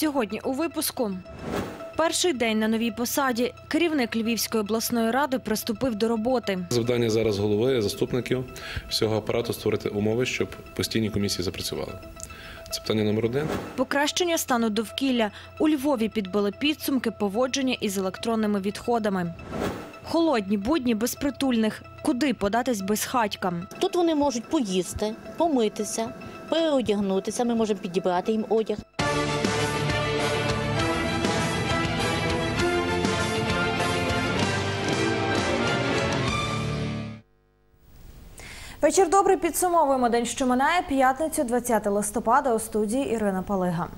Сьогодні у випуску. Перший день на новій посаді керівник Львівської обласної ради приступив до роботи. Завдання зараз голови, заступників всього апарату створити умови, щоб постійні комісії запрацювали. Це питання номер один. Покращення стану довкілля. У Львові підбили підсумки поводження із електронними відходами. Холодні будні безпритульних. Куди податись безхатькам? Тут вони можуть поїсти, помитися, переодягнутися. Ми можемо підібрати їм одяг. Вечір добрий. Підсумовуємо день, що минає. П'ятницю, 20 листопада. У студії Ірина Палига.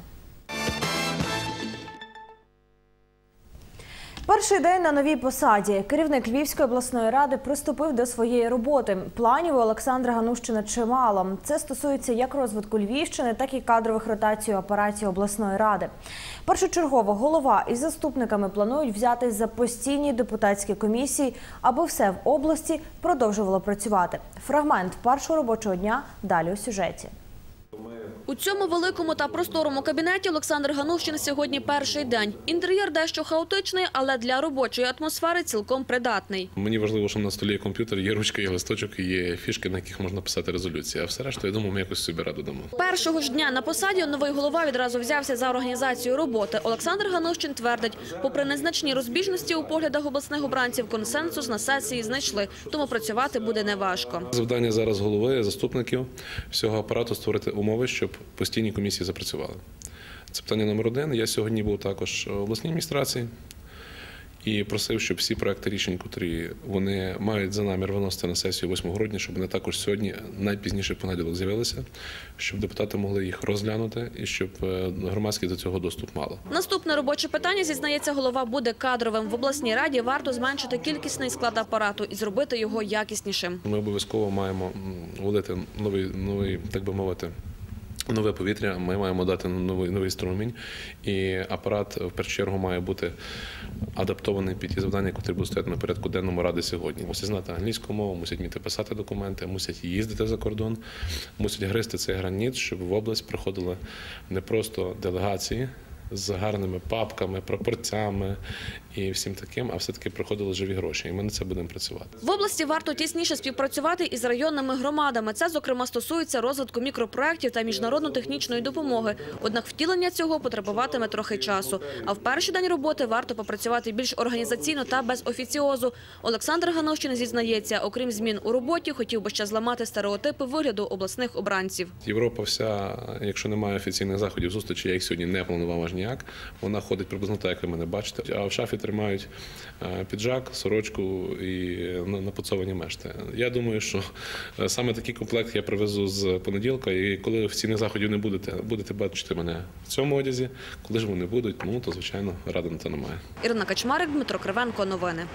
Перший день на новій посаді. Керівник Львівської обласної ради приступив до своєї роботи. Планів у Олександра Ганущина чимало. Це стосується як розвитку Львівщини, так і кадрових ротацій апараті обласної ради. Першочергово голова із заступниками планують взятись за постійні депутатські комісії, аби все в області продовжувало працювати. Фрагмент першого робочого дня далі у сюжеті. У цьому великому та просторому кабінеті Олександр Ганущин сьогодні перший день. Інтер'єр дещо хаотичний, але для робочої атмосфери цілком придатний. Мені важливо, що на столі є комп'ютер, є ручка, є листочок, є фішки, на яких можна писати резолюції. А все решта, я думаю, ми якось собі раду дамо. Першого ж дня на посаді новий голова відразу взявся за організацію роботи. Олександр Ганущин твердить, попри незначні розбіжності у поглядах обласних обранців, консенсус на сесії знайшли, тому працювати буде неважко. Завдання зараз голови, заступників всього апарату створити умови, щоб постійні комісії запрацювали. Це питання номер один. Я сьогодні був також в обласній адміністрації і просив, щоб всі проекти рішень, котрі вони мають за намір виносити на сесію 8 грудня, щоб вони також сьогодні, найпізніше понеділок, з'явилися, щоб депутати могли їх розглянути і щоб е, громадськість до цього доступ мала. Наступне робоче питання, зізнається голова, буде кадровим. В обласній раді варто зменшити кількісний склад апарату і зробити його якіснішим. Ми обов'язково маємо вводити новий, новий, так би мовити. Нове повітря, ми маємо дати новий новий струмінь, і апарат в першу чергу має бути адаптований під ті завдання, які будуть стояти на порядку денному ради сьогодні. Мусять знати англійську мову, мусять вміти писати документи, мусять їздити за кордон, мусять гризти цей граніт, щоб в область приходили не просто делегації з гарними папками, пропорцями і всім таким, а все-таки приходили живі гроші. І ми на це будемо працювати. В області варто тісніше співпрацювати із районними громадами. Це, зокрема, стосується розвитку мікропроєктів та міжнародно-технічної допомоги. Однак втілення цього потребуватиме трохи часу. А в перший день роботи варто попрацювати більш організаційно та без офіціозу. Олександр Ганощин зізнається, окрім змін у роботі, хотів би ще зламати стереотипи вигляду обласних обранців. Європа вся, якщо немає офіційних заходів зустрічі, я їх сьогодні не планував аж ніяк. Вона ходить приблизно так, як ви мене бачите. А в шафі тримають е, піджак, сорочку і напоцовані мешти. Я думаю, що е, саме такий комплект я привезу з понеділка, і коли офіційних заходів не будете, будете бачити мене в цьому одязі. Коли ж вони будуть, ну то звичайно ради на те немає. Ірина Качмарик, Дмитро Кривенко. Новини.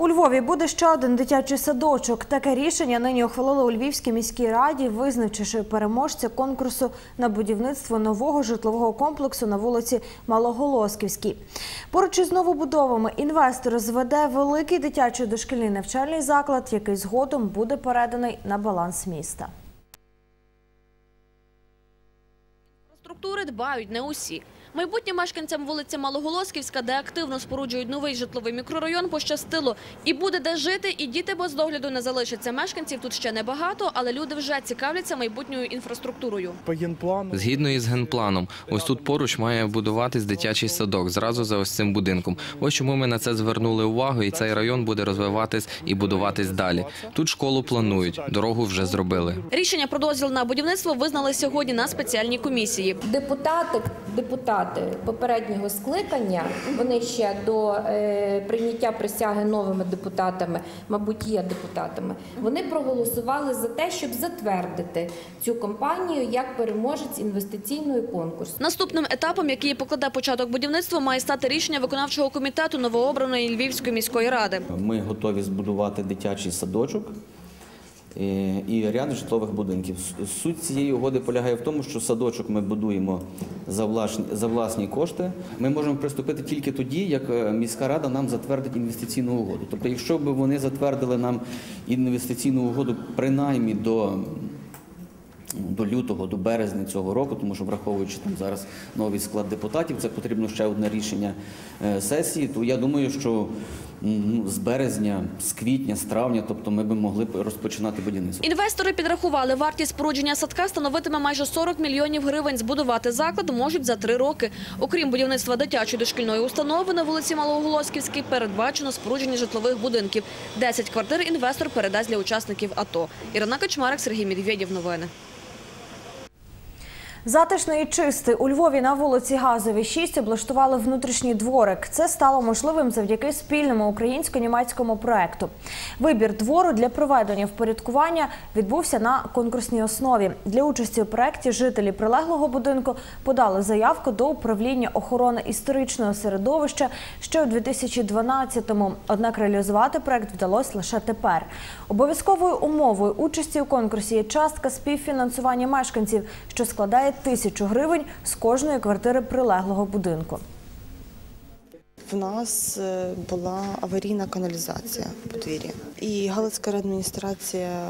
У Львові буде ще один дитячий садочок. Таке рішення нині ухвалили у Львівській міській раді, визначивши переможця конкурсу на будівництво нового житлового комплексу на вулиці Малоголосківській. Поруч із новобудовами інвестор зведе великий дитячий дошкільний навчальний заклад, який згодом буде переданий на баланс міста. Структури дбають не усі. Майбутнім мешканцям вулиці Малоголосківська, де активно споруджують новий житловий мікрорайон, пощастило. І буде де жити, і діти без догляду не залишаться. Мешканців тут ще небагато, але люди вже цікавляться майбутньою інфраструктурою. по генплану. Згідно із генпланом, ось тут поруч має будуватись дитячий садок зразу за ось цим будинком. Ось чому ми на це звернули увагу, і цей район буде розвиватись і будуватись далі. Тут школу планують, дорогу вже зробили. Рішення про дозвіл на будівництво визнали сьогодні на спеціальній комісії. Депутати, депутати попереднього скликання, вони ще до е, прийняття присяги новими депутатами, мабуть, є депутатами. Вони проголосували за те, щоб затвердити цю компанію як переможець інвестиційного конкурсу. Наступним етапом, який покладе початок будівництва, має стати рішення виконавчого комітету новообраної Львівської міської ради. Ми готові збудувати дитячий садочок і ряд житлових будинків. Суть цієї угоди полягає в тому, що садочок ми будуємо за власні, за власні кошти. Ми можемо приступити тільки тоді, як е, міська рада нам затвердить інвестиційну угоду. Тобто, якщо б вони затвердили нам інвестиційну угоду принаймні до до лютого, до березня цього року, тому що враховуючи там зараз новий склад депутатів, це потрібно ще одне рішення е, сесії. То я думаю, що з березня, з квітня, з травня, тобто ми би могли розпочинати будівництво. Інвестори підрахували, вартість спорудження садка становитиме майже 40 мільйонів гривень. Збудувати заклад можуть за три роки. Окрім будівництва дитячої дошкільної установи на вулиці Малоголосківській, передбачено спорудження житлових будинків. 10 квартир інвестор передасть для учасників АТО. Ірина Качмарик, Сергій Медведєв. Новини. Затишний і чистий у Львові на вулиці Газовій 6 облаштували внутрішній дворик. Це стало можливим завдяки спільному українсько-німецькому проекту. Вибір двору для проведення впорядкування відбувся на конкурсній основі. Для участі у проекті жителі прилеглого будинку подали заявку до управління охорони історичного середовища ще у 2012-му. Однак реалізувати проект вдалося лише тепер. Обов'язковою умовою участі у конкурсі є частка співфінансування мешканців, що складає тисячу гривень з кожної квартири прилеглого будинку. В нас е, була аварійна каналізація в подвір'ї. І Галицька адміністрація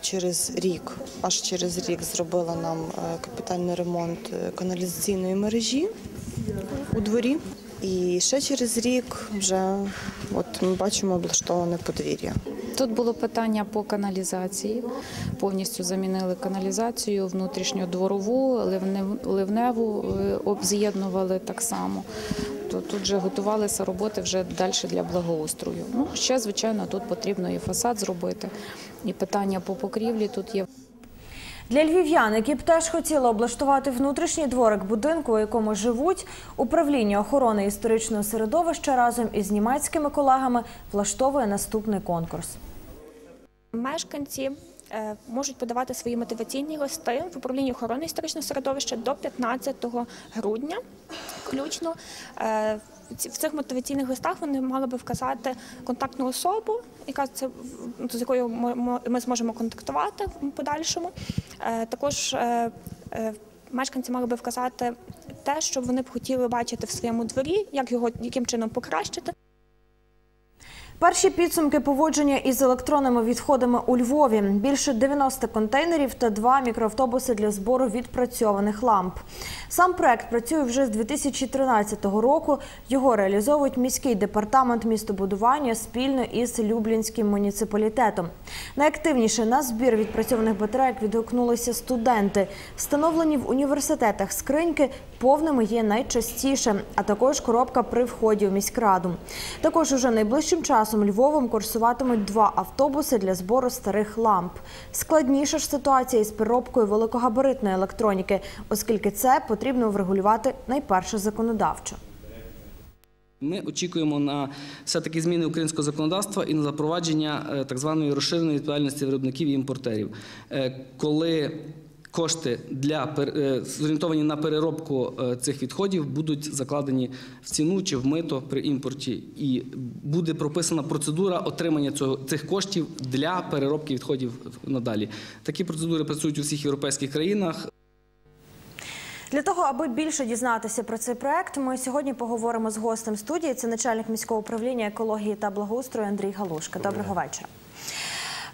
через рік, аж через рік зробила нам е, капітальний ремонт е, каналізаційної мережі у дворі. І ще через рік вже от ми бачимо облаштоване подвір'я. Тут було питання по каналізації. Повністю замінили каналізацію, внутрішню дворову, ливневу е, обз'єднували так само. То тут вже готувалися роботи вже далі для благоустрою. Ну ще звичайно тут потрібно і фасад зробити, і питання по покрівлі тут є. Для львів'ян, які б теж хотіли облаштувати внутрішній дворик будинку, у якому живуть, управління охорони історичного середовища разом із німецькими колегами влаштовує наступний конкурс. Мешканці е, можуть подавати свої мотиваційні листи в управлінні охорони історичного середовища до 15 грудня. Включно Е, в цих мотиваційних листах вони мали би вказати контактну особу, яка це в- з якою ми зможемо контактувати в подальшому. Е, Також е, е, мешканці мали би вказати те, що вони б хотіли бачити в своєму дворі, як його яким чином покращити. Перші підсумки поводження із електронними відходами у Львові. Більше 90 контейнерів та два мікроавтобуси для збору відпрацьованих ламп. Сам проект працює вже з 2013 року. Його реалізовують міський департамент містобудування спільно із Люблінським муніципалітетом. Найактивніше на збір відпрацьованих батарейок відгукнулися студенти. Встановлені в університетах скриньки повними є найчастіше, а також коробка при вході у міськраду. Також уже найближчим часом Львовом курсуватимуть два автобуси для збору старих ламп. Складніша ж ситуація із переробкою великогабаритної електроніки, оскільки це потрібно врегулювати найперше законодавчо. Ми очікуємо на все-таки зміни українського законодавства і на запровадження е, так званої розширеної відповідальності виробників і імпортерів, Е, коли кошти для е, зорієнтовані на переробку е, цих відходів будуть закладені в ціну чи в мито при імпорті, і буде прописана процедура отримання цього цих коштів для переробки відходів надалі. Такі процедури працюють у всіх європейських країнах. Для того, аби більше дізнатися про цей проект, ми сьогодні поговоримо з гостем студії. Це начальник міського управління екології та благоустрою Андрій Галушка. Доброго вечора.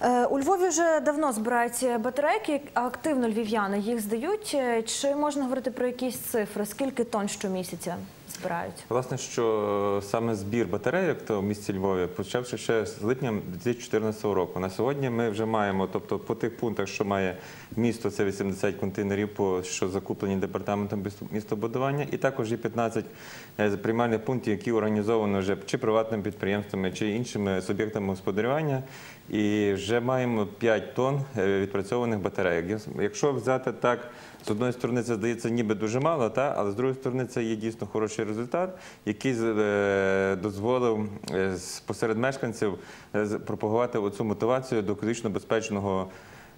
Е, У Львові вже давно збирають батарейки, активно львів'яни їх здають. Е, Чи можна говорити про якісь цифри? Скільки тонн щомісяця збирають? Власне, що саме збір батарейок то в місті Львові почався ще з липня 2014 року. На сьогодні ми вже маємо, тобто по тих пунктах, що має місто, це 80 контейнерів, що закуплені департаментом містобудування, і також є 15 е, приймальних пунктів, які організовані вже чи приватними підприємствами, чи іншими суб'єктами господарювання. І вже маємо 5 тонн е, відпрацьованих батарейок. Якщо взяти так. З одної сторони, це здається ніби дуже мало, та? але з другої сторони, це є дійсно хороший результат, який е, дозволив е, посеред мешканців пропагувати оцю мотивацію до екологічно безпечного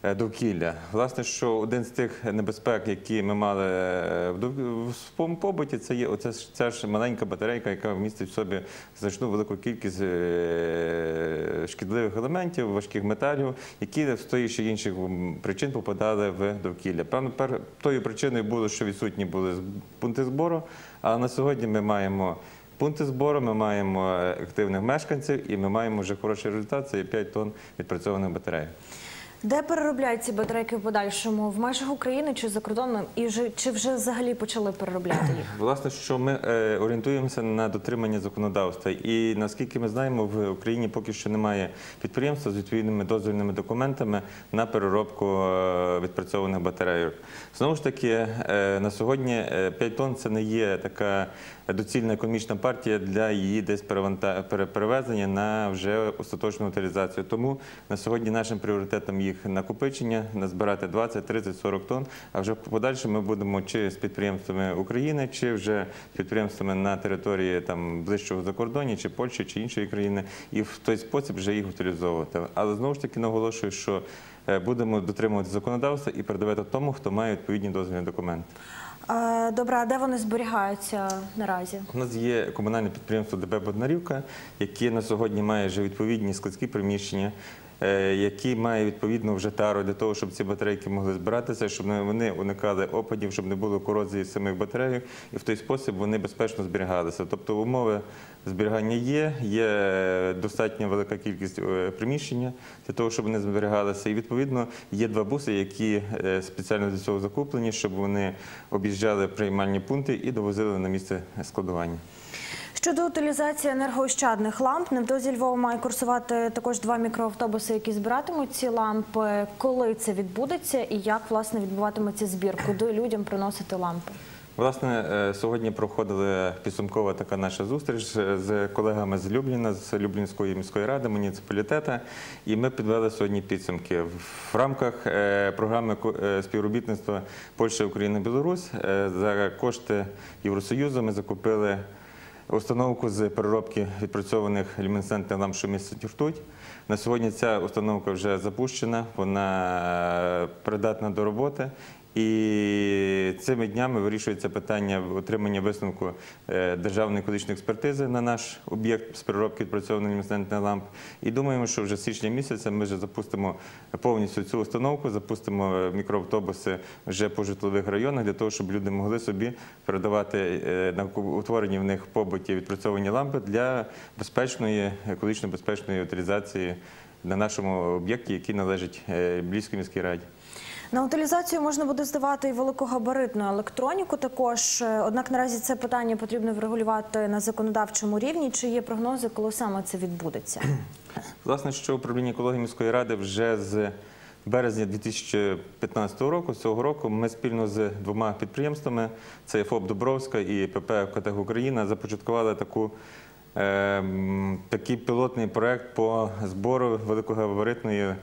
довкілля. Власне, що один з тих небезпек, які ми мали е, в своєму побуті, це є оця ж- ця ж маленька батарейка, яка містить в собі значну велику кількість е, шкідливих елементів, важких металів, які з тої чи інших причин попадали в довкілля. Певно, тою причиною було, що відсутні були пункти збору, а на сьогодні ми маємо. Пункти збору, ми маємо е, активних мешканців і ми маємо вже хороший результат. Це є 5 тонн відпрацьованих батарей. Де переробляють ці батарейки в подальшому? В межах України чи за кордоном? І вже- чи вже взагалі почали переробляти їх? Власне, що ми е, орієнтуємося на дотримання законодавства, і наскільки ми знаємо, в Україні поки що немає підприємства з відповідними дозвільними документами на переробку е, відпрацьованих батарейок. Знову ж таки, е, на сьогодні е, 5 тонн це не є така доцільна економічна партія для її десь перевезення на вже остаточну утилізацію. Тому на сьогодні нашим пріоритетом їх накопичення, назбирати 20, 30, 40 тонн. А вже в подальшому ми будемо чи з підприємствами України, чи вже з підприємствами на території там ближчого закордоння, чи Польщі, чи іншої країни, і в той спосіб вже їх утилізовувати. Але знову ж таки наголошую, що будемо дотримувати законодавства і передавати тому, хто має відповідні дозвільні документи. Е, Добре, а де вони зберігаються наразі? У нас є комунальне підприємство ДБ Боднарівка, яке на сьогодні має вже відповідні складські приміщення, е, які має відповідно вже тару для того, щоб ці батарейки могли збиратися, щоб вони уникали опадів, щоб не було корозії самих батарейок, і в той спосіб вони безпечно зберігалися. Тобто умови зберігання є, є достатньо велика кількість е, приміщення для того, щоб вони зберігалися. І відповідно є два буси, які е, спеціально для цього закуплені, щоб вони об'їжджали приймальні пункти і довозили на місце складування. Щодо утилізації енергоощадних ламп, невдовзі Львова має курсувати також два мікроавтобуси, які збиратимуть ці лампи. Коли це відбудеться і як власне відбуватиметься збір? Куди людям приносити лампи? Власне, е, сьогодні проходила підсумкова така наша зустріч е, з колегами з Любліна, з Люблінської міської ради, муніципалітету, і ми підвели сьогодні підсумки. В рамках е, програми співробітництва Польща, Україна, Білорусь за кошти Євросоюзу ми закупили установку з переробки відпрацьованих люмінесцентних ламп, що містить ртуть. На сьогодні ця установка вже запущена, вона е, придатна до роботи. І цими днями вирішується питання отримання висновку е, державної екологічної експертизи на наш об'єкт з переробки відпрацьованих люмінесцентних ламп. І думаємо, що вже з січня місяця ми вже запустимо повністю цю установку, запустимо е, мікроавтобуси вже по житлових районах для того, щоб люди могли собі передавати е, на утворені в них побуті відпрацьовані лампи для безпечної, екологічно безпечної утилізації на нашому об'єкті, який належить Львівській міській раді. На утилізацію можна буде здавати і великогабаритну електроніку. Також Е, однак наразі це питання потрібно врегулювати на законодавчому рівні. Чи є прогнози, коли саме це відбудеться? Власне, що управління екології міської ради вже з березня 2015 року, цього року, ми спільно з двома підприємствами, це ФОП Дубровська і ПП «Котех Україна, започаткували таку. е, Такий пілотний проект по збору великогабаритної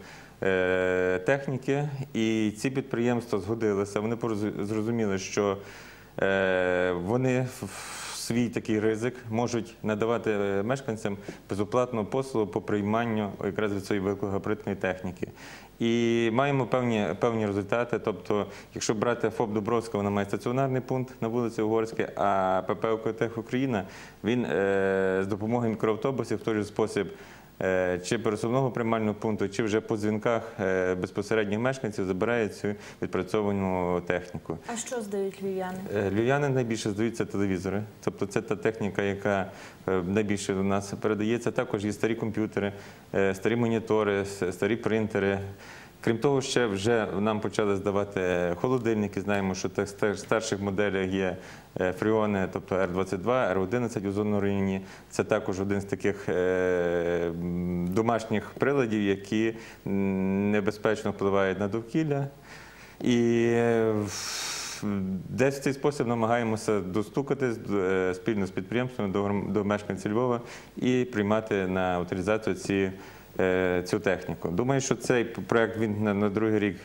техніки, і ці підприємства згодилися. Вони зрозуміли, що е, вони свій такий ризик можуть надавати е, мешканцям безоплатну послугу по прийманню якраз від цієї великогабаритної техніки. І маємо певні, певні результати. Тобто, якщо брати ФОП Дубровська, вона має стаціонарний пункт на вулиці Угорській, а ПП «Укртех Україна він е, з допомогою мікроавтобусів в той же спосіб е, чи пересувного приймального пункту, чи вже по дзвінках е, безпосередніх мешканців забирає цю відпрацьовану техніку. А що здають львів'яни? Е, Львів'яни найбільше здаються телевізори, тобто це та техніка, яка е, найбільше до нас передається. Також є старі комп'ютери, е, старі монітори, старі принтери. Крім того, ще вже нам почали здавати холодильники. Знаємо, що в старших моделях є е, фріони, тобто R22, R11 у зонному районі. Це також один з таких е, домашніх приладів, які небезпечно впливають на довкілля. І е, десь в цей спосіб намагаємося достукатись спільно з підприємствами до, мешканців Львова і приймати на утилізацію ці, цю техніку. Думаю, що цей проект він на, другий рік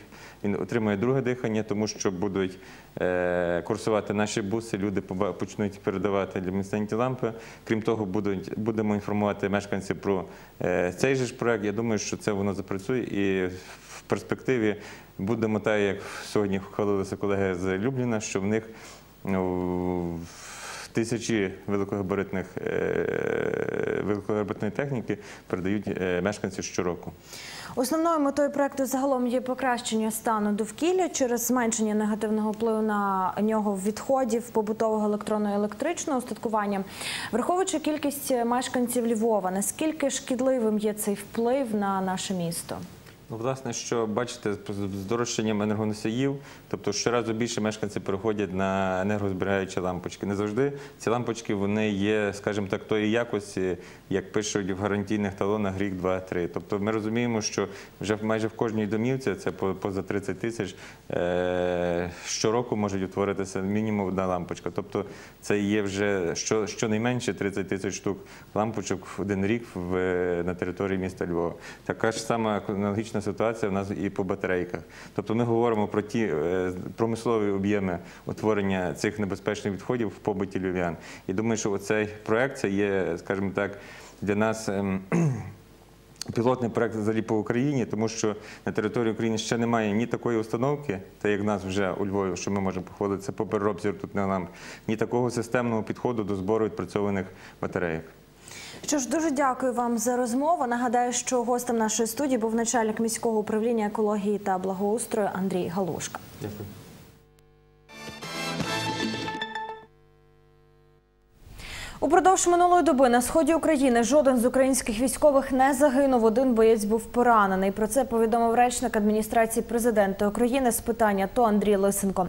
він отримає друге дихання, тому що будуть е, курсувати наші буси, люди почнуть передавати люмінесцентні лампи. Крім того, будуть, будемо інформувати мешканців про е, цей же ж проект. Я думаю, що це воно запрацює і в перспективі будемо так, як сьогодні хвалилися колеги з Любліна, що в них ну, тисячі великогабаритних е, великогабаритної техніки передають е, мешканці щороку. Основною метою проекту загалом є покращення стану довкілля через зменшення негативного впливу на нього відходів побутового електронного електричного устаткування. Враховуючи кількість мешканців Львова, наскільки шкідливим є цей вплив на наше місто? Ну, власне, що бачите, з здорожчанням енергоносіїв, тобто щоразу більше мешканці переходять на енергозберігаючі лампочки. Не завжди ці лампочки вони є, скажімо так, тої якості, як пишуть в гарантійних талонах рік, два, три. Тобто ми розуміємо, що вже майже в кожній домівці, це по- поза 30 тисяч, е, щороку можуть утворитися мінімум одна лампочка. Тобто це є вже що, щонайменше 30 тисяч штук лампочок в один рік на території міста Львова. Така ж сама аналогічна ситуація в нас і по батарейках. Тобто ми говоримо про ті е, промислові об'єми утворення цих небезпечних відходів в побуті львів'ян. І думаю, що цей проект це є, скажімо так, для нас. ем, Пілотний проект взагалі по Україні, тому що на території України ще немає ні такої установки, та як в нас вже у Львові, що ми можемо похвалитися по переробці ртутних ламп, ні такого системного підходу до збору відпрацьованих батарейок. Що ж, дуже дякую вам за розмову. Нагадаю, що гостем нашої студії був начальник міського управління екології та благоустрою Андрій Галушка. Дякую. Упродовж минулої доби на сході України жоден з українських військових не загинув. Один боєць був поранений. Про це повідомив речник адміністрації президента України з питання АТО Андрій Лисенко.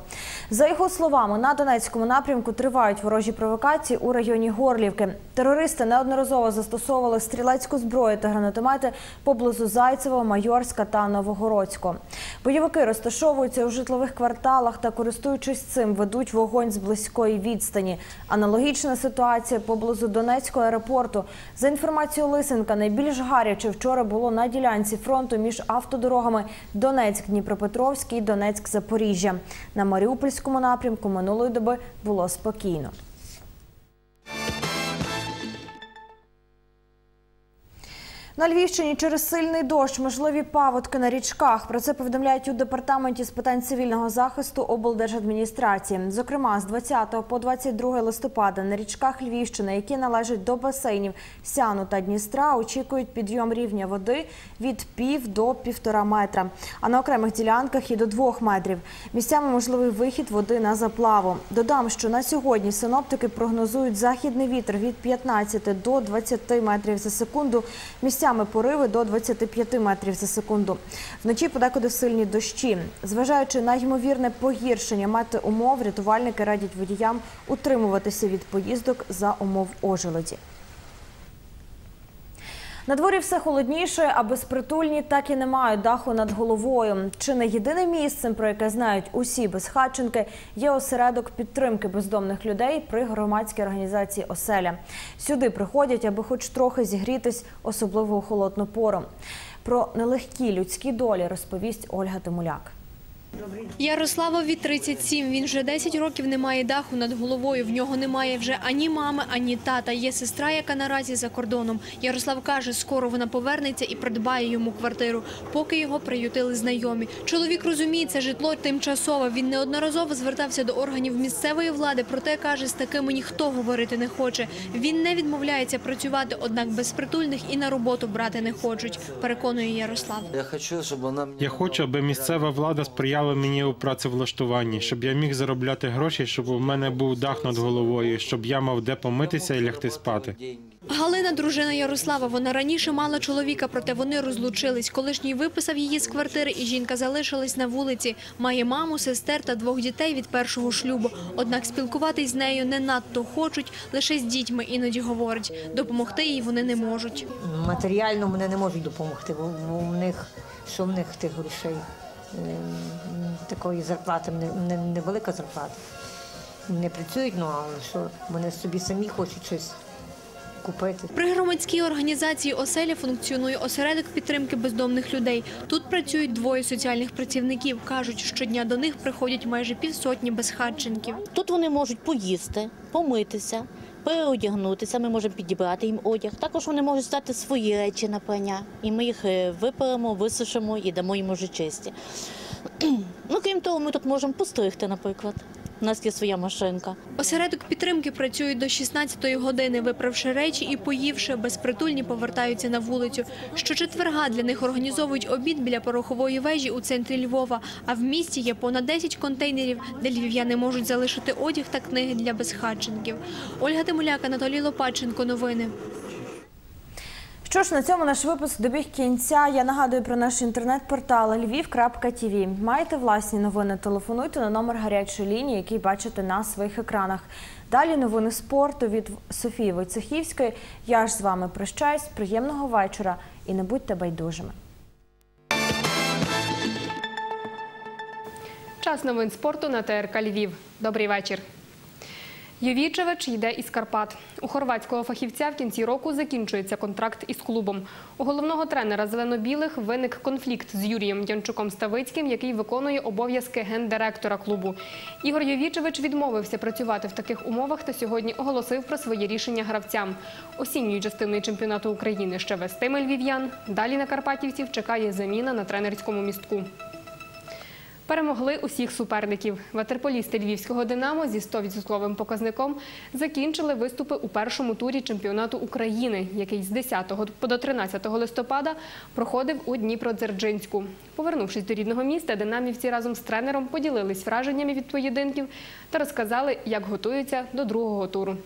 За його словами, на Донецькому напрямку тривають ворожі провокації у районі Горлівки. Терористи неодноразово застосовували стрілецьку зброю та гранатомети поблизу Зайцева, Майорська та Новогородського. Бойовики розташовуються у житлових кварталах та, користуючись цим, ведуть вогонь з близької відстані. Аналогічна ситуація поблизу Донецького аеропорту. За інформацією Лисенка, найбільш гаряче вчора було на ділянці фронту між автодорогами Донецьк-Дніпропетровський і Донецьк-Запоріжжя. На Маріупольському напрямку минулої доби було спокійно. На Львівщині через сильний дощ можливі паводки на річках. Про це повідомляють у департаменті з питань цивільного захисту облдержадміністрації. Зокрема, з 20 по 22 листопада на річках Львівщини, які належать до басейнів Сяну та Дністра, очікують підйом рівня води від пів до півтора метра, а на окремих ділянках і до двох метрів. Місцями можливий вихід води на заплаву. Додам, що на сьогодні синоптики прогнозують західний вітер від 15 до 20 метрів за секунду. Місцями пориви до 25 метрів за секунду. Вночі подекуди сильні дощі. Зважаючи на ймовірне погіршення мати умов, рятувальники радять водіям утримуватися від поїздок за умов ожеледі. На дворі все холодніше, а безпритульні так і не мають даху над головою. Чи не єдиним місцем, про яке знають усі безхатченки, є осередок підтримки бездомних людей при громадській організації Оселя. Сюди приходять, аби хоч трохи зігрітись, особливо у холодну пору. Про нелегкі людські долі розповість Ольга Тимуляк. Ярославові 37. Він вже 10 років не має даху над головою. В нього немає вже ані мами, ані тата. Є сестра, яка наразі за кордоном. Ярослав каже, скоро вона повернеться і придбає йому квартиру, поки його приютили знайомі. Чоловік розуміє, це житло тимчасове. Він неодноразово звертався до органів місцевої влади, проте каже, з такими ніхто говорити не хоче. Він не відмовляється працювати, однак безпритульних і на роботу брати не хочуть. Переконує Ярослав. Я хочу, щоб вона Я хочу, аби місцева влада сприяла мені у працевлаштуванні, щоб я міг заробляти гроші, щоб у мене був дах над головою, щоб я мав де помитися і лягти спати. Галина, дружина Ярослава, вона раніше мала чоловіка, проте вони розлучились. Колишній виписав її з квартири, і жінка залишилась на вулиці. Має маму, сестер та двох дітей від першого шлюбу. Однак спілкуватись з нею не надто хочуть, лише з дітьми іноді говорять. Допомогти їй вони не можуть. Матеріально вони не можуть допомогти, бо бо в них що в них тих грошей. Такої зарплати не, не, невелика зарплата. Не працюють, ну але що вони собі самі хочуть щось купити. При громадській організації «Оселя» функціонує осередок підтримки бездомних людей. Тут працюють двоє соціальних працівників. Кажуть, щодня до них приходять майже півсотні безхатченків. Тут вони можуть поїсти, помитися, переодягнутися. Ми можемо підібрати їм одяг. Також вони можуть стати свої речі на прання. І ми їх е, виперемо, висушимо і дамо їм уже чисті. Ну, крім того, ми тут можемо постригти, наприклад. У нас є своя машинка. Осередок підтримки працює до 16-ї години. Виправши речі і поївши, безпритульні повертаються на вулицю. Щочетверга для них організовують обід біля порохової вежі у центрі Львова. А в місті є понад 10 контейнерів, де львів'яни можуть залишити одяг та книги для безхатченків. Ольга Тимуляк, Анатолій Лопаченко. Новини. Що ж, на цьому наш випуск добіг кінця. Я нагадую про наш інтернет-портал lviv.tv. Маєте власні новини? Телефонуйте на номер гарячої лінії, який бачите на своїх екранах. Далі новини спорту від Софії Войцехівської. Я ж з вами прощаюсь. Приємного вечора і не будьте байдужими. Час новин спорту на ТРК Львів. Добрий вечір. Йовічевич йде із Карпат. У хорватського фахівця в кінці року закінчується контракт із клубом. У головного тренера зелено-білих виник конфлікт з Юрієм Янчуком Ставицьким, який виконує обов'язки гендиректора клубу. Ігор Йовічевич відмовився працювати в таких умовах та сьогодні оголосив про своє рішення гравцям. Осінньою частиною чемпіонату України ще вестиме львів'ян. Далі на карпатівців чекає заміна на тренерському містку. Перемогли усіх суперників. Ватерполісти львівського «Динамо» зі 100% показником закінчили виступи у першому турі чемпіонату України, який з 10 по до 13 листопада проходив у Дніпродзерджинську. Повернувшись до рідного міста, динамівці разом з тренером поділились враженнями від поєдинків та розказали, як готуються до другого туру.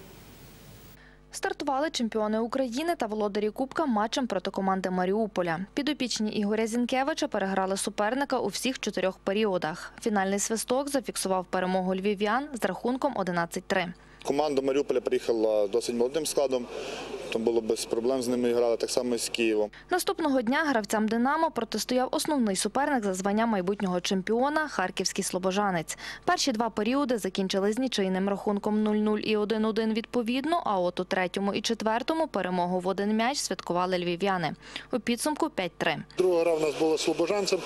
Стартували чемпіони України та володарі Кубка матчем проти команди Маріуполя. Підопічні Ігоря Зінкевича переграли суперника у всіх чотирьох періодах. Фінальний свисток зафіксував перемогу львів'ян з рахунком 11-3. Команда Маріуполя приїхала досить молодим складом, там було без проблем з ними грали, так само і з Києвом. Наступного дня гравцям «Динамо» протистояв основний суперник за звання майбутнього чемпіона – харківський слобожанець. Перші два періоди закінчили з нічийним рахунком 0-0 і 1-1 відповідно, а от у третьому і четвертому перемогу в один м'яч святкували львів'яни. У підсумку 5-3. Друга гра в нас була слобожанцем,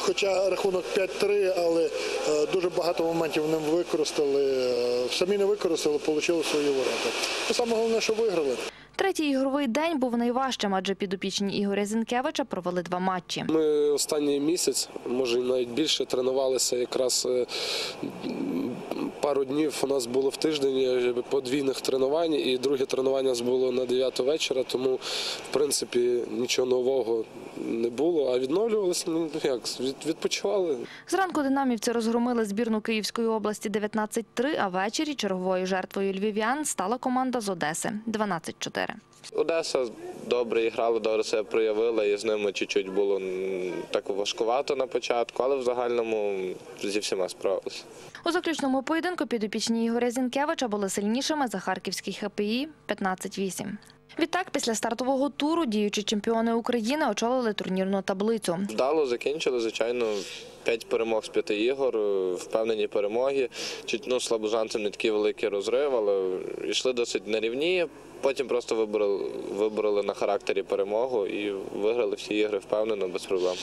хоча рахунок 5-3, але е, дуже багато моментів ним використали. Е, Самі не використали, отримали свої ворота. Саме головне, що виграли. Третій ігровий день був найважчим, адже підопічні Ігоря Зінкевича провели два матчі. Ми останній місяць, може навіть більше, тренувалися якраз е, пару днів у нас було в тиждень е, подвійних тренувань, і друге тренування у нас було на 9 вечора, тому в принципі нічого нового не було. А відновлювалися ну як відпочивали. Зранку динамівці розгромили збірну Київської області 19-3, а ввечері черговою жертвою львів'ян стала команда з Одеси 12-4. Одеса добре грала, добре себе проявила, і з ними чуть-чуть було так важкувато на початку, але в загальному зі всіма справилися. У заключному поєдинку підопічні Ігоря Зінкевича були сильнішими за харківський ХПІ 15-8. Відтак, після стартового туру діючі чемпіони України очолили турнірну таблицю. Вдало закінчили, звичайно, п'ять перемог з п'яти ігор, впевнені перемоги. Чуть ну, слабожанцем не такий великий розрив, але йшли досить на рівні. Потім просто вибрали, вибрали на характері перемогу і виграли всі ігри впевнено, без проблем.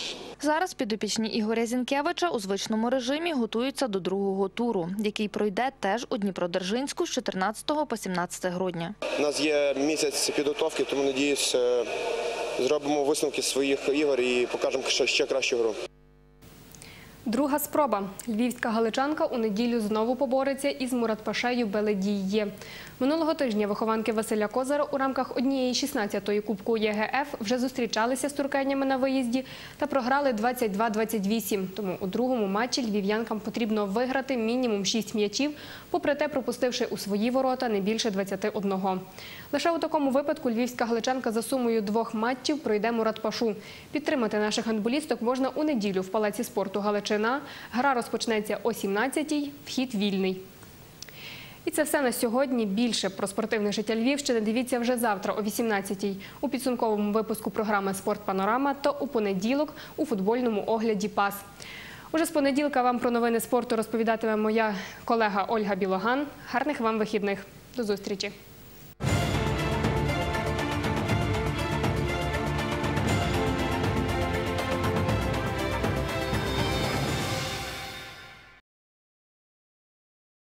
Зараз підопічні Ігоря Зінкевича у звичному режимі готуються до другого туру, який пройде теж у Дніпродержинську з 14 по 17 грудня. У нас є місяць підготовки, тому надіюсь, е, зробимо висновки своїх ігор і покажемо ще, ще кращу гру. Друга спроба. Львівська галичанка у неділю знову побореться із Муратпашею Беледіє. Минулого тижня вихованки Василя Козара у рамках однієї 16-ї Кубку ЄГФ вже зустрічалися з туркенями на виїзді та програли 22-28. Тому у другому матчі львів'янкам потрібно виграти мінімум 6 м'ячів, попри те пропустивши у свої ворота не більше 21. Лише у такому випадку львівська галичанка за сумою двох матчів пройде Муратпашу. Підтримати наших гандболісток можна у неділю в Палаці спорту Галичина. Гра розпочнеться о 17-й, вхід вільний. І це все на сьогодні. Більше про спортивне життя Львівщини дивіться вже завтра о 18-й у підсумковому випуску програми Спорт Панорама та у понеділок у футбольному огляді ПАС. Уже з понеділка вам про новини спорту розповідатиме моя колега Ольга Білоган. Гарних вам вихідних. До зустрічі.